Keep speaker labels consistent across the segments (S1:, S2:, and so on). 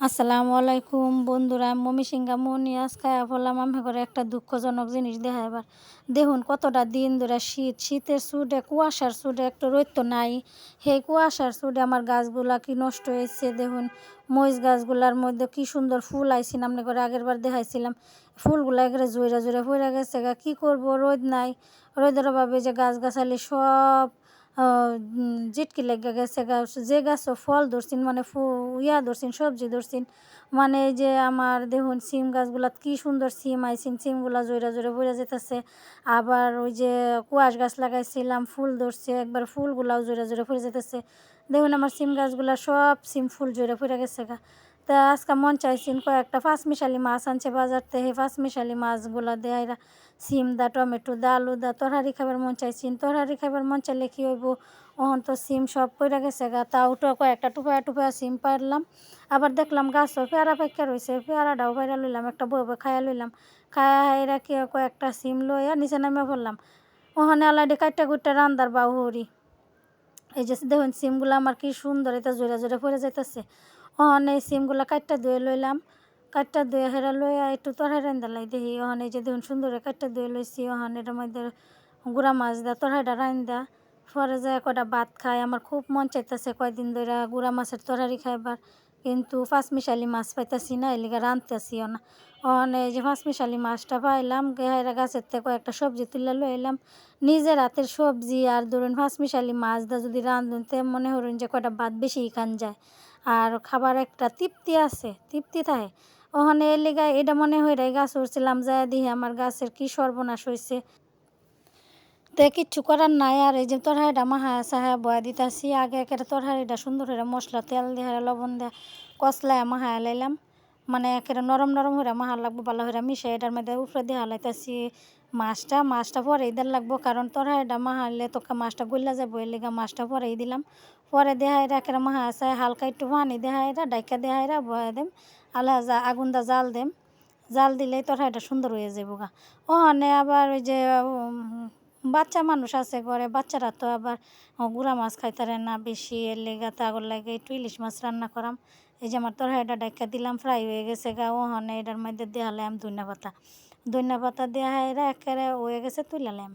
S1: আসসালামু আলাইকুম বন্ধুরা, মমি সিংহা মনি, আজকে বললাম আমি করে একটা দুঃখজনক জিনিস দেখা এবার। দেখুন কতটা দিন ধরে শীত, শীতের সুডে, কুয়াশার সুডে একটু তো নাই। সেই কুয়াশার সুডে আমার গাছগুলা কি নষ্ট হয়েছে দেখুন। মহিষ গাছগুলার মধ্যে কি সুন্দর ফুল আইসি আপনি করে আগের বার দেখাইছিলাম। ফুলগুলা একেবারে জোরে জোরে পড়ে গেছে কী করব? রোদ নাই। রোদের অভাবে যে গাছ গাছালি সব জিটকি লেগে গেছে গাছ যে গাছ ফল ধরছেন মানে ফু, ইয়া ধরছেন সবজি ধরছেন মানে এই যে আমার দেখুন সিম গাছগুলা কি সুন্দর সিম আইসিন, সিমগুলা জোরে জোরে পড়ে যেতেছে। আবার ওই যে কুয়াশ গাছ লাগাইছিলাম, ফুল ধরছে, একবার ফুলগুলাও জোরে জোরে পড়ে যেতেছে। দেখুন আমার সিম গাছগুলা সব সিম ফুল জোরে পড়ে গেছে গা। তা আজকে মন চাইছেন কয়েকটা মিশালি মাছ আনছে বাজার থেকে মিশালি মাছগুলা দেয় সিম দা, টমেটো দা, আলু দা, তরহারি খাবার মন চাইছেন। তরহারি খাবার মন চাইলে কী হইব? ওহন তো সিম সব পড়ে গেছে গা তাও তো কয়েকটা টুপা টুপা সিম পারলাম আবার দেখলাম গাছও পেয়ারা পাইকা রয়েছে পেয়ারাটাও পাইরা লইলাম, একটা বই বই খাইয়া লইলাম। খায়া হাইরা কি কয়েকটা সিম লইয়া নিচে নামে পড়লাম। ওখানে আলাদা কাটটা কুটটা রান্দার বাউ হরি এই যে দেখুন, সিমগুলো আমার কি সুন্দর, এটা জোরে জোরে পড়ে যাইতেছে। ওখানে সিমগুলো কাটটা ধুয়ে লইলাম। কাটটা ধুয়ে হেরা লইয়া একটু তরহাই রান্দালাই দেখি ওখানে যে দেখুন সুন্দর কাটটা ধুয়ে লইছি ওখানে এটার মধ্যে গুড়া মাছ দা তরহাইটা রান্দা পরে যায় কটা ভাত খায় আমার খুব মন চাইতেছে কয়দিন ধরে গুড়া মাছের তরহারি খাইবার। কিন্তু ফাঁস মিশালি মাছ পাইতেছি না এলিগা রাঁধতেছিও না। ওখানে যে ফাঁস মিশালি মাছটা পাইলাম গেহাইরা গাছের থেকে কয়েকটা সবজি তুলে লইলাম নিজের হাতের সবজি আর ধরুন ফাঁস মিশালি মাছ দা যদি রাঁধুন তে মনে হরুন যে কয়টা ভাত বেশি খান যায়। আর খাবার একটা তৃপ্তি আছে, তৃপ্তি থাকে ওখানে এলিগা এটা মনে হয় রে গাছ উঠছিলাম যায় দিয়ে আমার গাছের কি সর্বনাশ হয়েছে তো কিচ্ছু করার নাই, আর এই যে তরহারিটা মাহা সাহা বয়া দিতেছি, আগে একের তরহারিটা সুন্দর হয়ে মশলা, তেল দিয়ে লবণ দিয়ে কষলায় মাহা লাইলাম মানে একেবারে নরম নরম হয়ে মাহা লাগবো, ভালো হয়ে মিশে এটার মধ্যে উপরে দিয়ে হালাইতেছি মাছটা মাছটা পরেই দেওয়ার লাগবো, কারণ তরহারিটা মাহালে তোকে মাছটা গল্লা যাব এর মাছটা পরেই দিলাম। পরে দেহাইরা মাহা আছে হালকা একটু পানি দেহাইরা ডাইকা দেহাইরা বয়া দেম। আল্লাহ যা আগুন দা জাল দেম। জাল দিলেই তরহারিটা সুন্দর হয়ে যাব গা। ওখানে আবার ওই যে বাচ্চা মানুষ আছে ঘরে, বাচ্চারা তো আবার গুঁড়া মাছ খাইতারে না বেশি। এর লেগে তাগর লাগে একটু ইলিশ মাছ রান্না করাম। এই যে আমার তরহারিটা ডাক্কা দিলাম, ফ্রাই হয়ে গেছে গা। ওখানে এটার মধ্যে দেওয়ালাম ধনিয়া পাতা। ধনিয়া পাতা দেওয়া হাইরা একেবারে হয়ে গেছে তুলালাম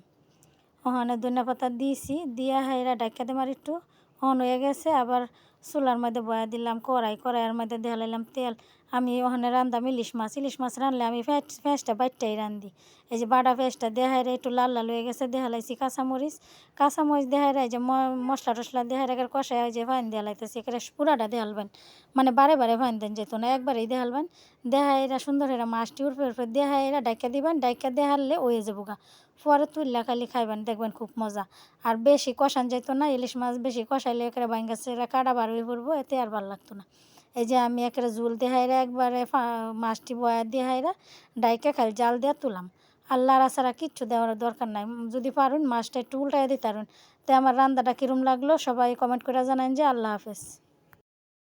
S1: ওখানে ধনিয়া পাতা দিয়েছি। দিয়া হাইরা ডাক্কা দিম আর একটু অন হয়ে গেছে আবার চুলার মধ্যে বয়া দিলাম, কড়াই, কড়াইয়ের মধ্যে দেওয়ালাম তেল। আমি ওখানে রান্দাম ইলিশ মাছ ইলিশ মাছ রানলে আমি ফ্যাঁসটা বাইটটাই রান্ধি এই যে বাটা ফ্যাঁসটা দেহাই রে একটু লাল লাল হয়ে গেছে দেহালাইছি কাঁচামরিচ। কাঁচামরিচ দেহাই যে মশলা টসলা দেহাই রেখে কষায় যে ফাইন দেহালাইতেছি একেবারে পুরাটা দেহালবেন মানে বারে বারে ফাইন দেন যেত না, একবারেই দেহালবেন দেহাইরা সুন্দর এরা মাছটি উঠবে উঠবে দেহাইরা ডাইকা দিবেন, ডাইকা দেহাললে ওয়ে যাব গা পরে তুললা খালি খাইবেন, দেখবেন খুব মজা। আর বেশি কষান যেত না, ইলিশ মাছ বেশি কষাইলে একেবারে বাইঙ্গাছে কাটা বার হয়ে পড়ব এতে আর ভালো লাগতো না। এই যে আমি একটা জুল দেহাইরা একবারে মাছটি বয়া দেহাইরা ডাইকে খালি জাল দিয়ে তুলাম। আল্লাহর ছাড়া কিচ্ছু দেওয়ার দরকার নাই। যদি পারুন, মাছটা একটু উল্টাই দিতে পারুন। তাই আমার রান্নাটা কীরম লাগল, সবাই কমেন্ট করে জানান যে আল্লাহ হাফেজ।